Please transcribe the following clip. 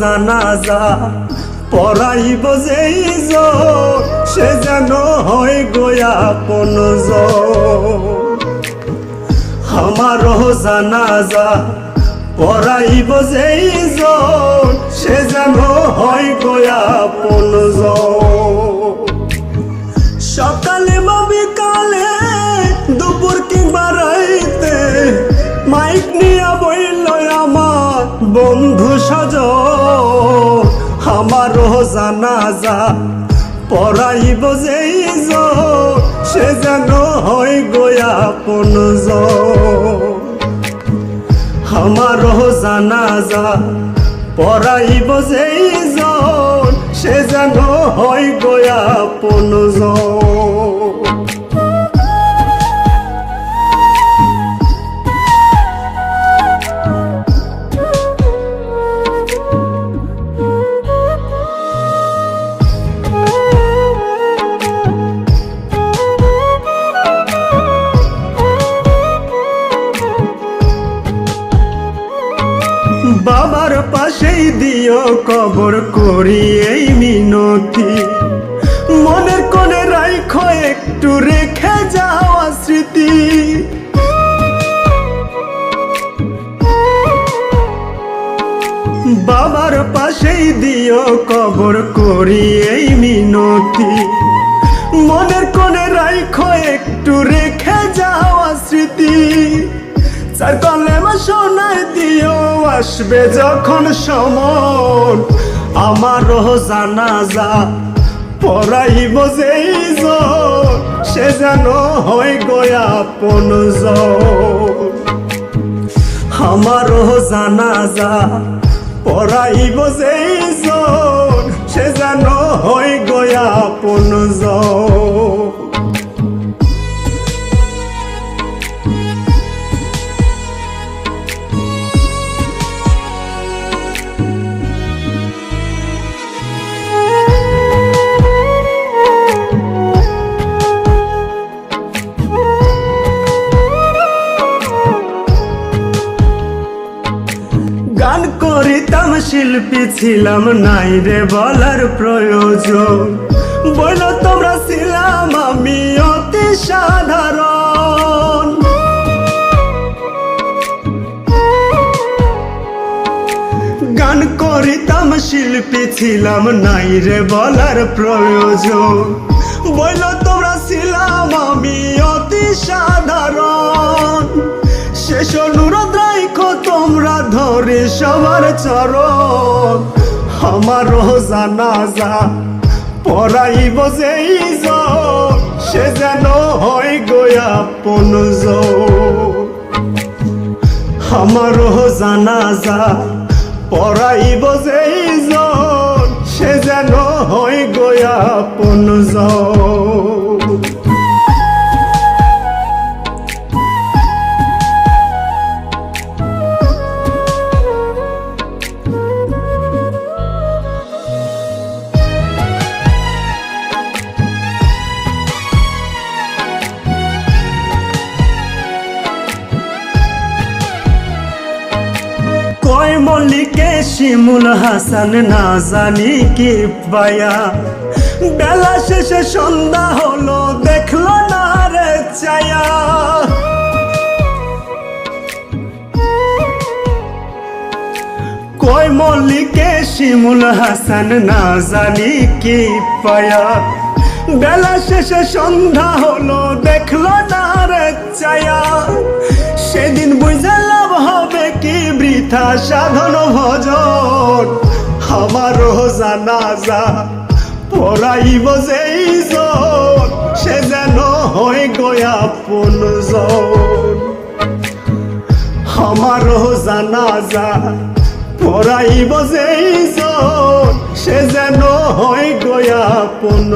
জানাজা পড়াইব যেই জন, সে যেন হয় গোয়া পন আমারও জানাজা পড়াইব যেই জন, সে যেন হয় গোয়া পন সকালে বা বিকালে দুপুর কিংবা রাইতে মাইক নিয়ে বইল আমার বন্ধু সজ আমারও জানাজা পড়াইব যেই সে যেন হয় গোয়া পন আমারও জানাজা পড়াইব যেই সে যেন হয় গোয়া পনজ দিও কবর করি এই মিনতি। মনের কোণে রাইখো একটু রেখে যাওয়া স্মৃতি বাবার পাশেই দিও কবর করি এই মিনতি। মনের কোণে রাইখো একটু রেখে যাওয়া স্মৃতি চার কলেমা শোনায় দিও, আসবে যখন সমন। আমারও জানাজা পড়াইব যেই সে যেন হয় গয়া পন আমারও জানাজা পড়াইব যেই সে যেন হয় শিল্পী ছিলাম নাই রে বলার প্রয়োজন। বইল তোমরা ছিলাম আমি অতি সাধারণ। গান করিতাম, শিল্পী ছিলাম, নাই রে বলার প্রয়োজন। বইল তোমরা ছিলাম আমি অতি সাধারণ। শেষ অনুরোধ তোমরা ধরে সবার চরণ। আমারও জানাজা পড়াইব যেই সে যেন হয় গয়া পনজ আমারও জানাজা পড়াইব যেই কয় মল্লিকে শিমুল হাসান না জানি কি পায়া। বেলা শেষে সন্ধ্যা হলো, দেখল না রে চায়া কয় মল্লিকে শিমুল হাসান না জানি কি পায়া। বেলা শেষে সন্ধ্যা হলো, দেখল না রে চায়া বৃথা সাধন ভজন আমারও জানাজা পড়াইব যেই জন, সে যেন হয় গয়া পুন আমারও জানাজা পড়াইব যেই জন, সে যেন হয় গয়া পুন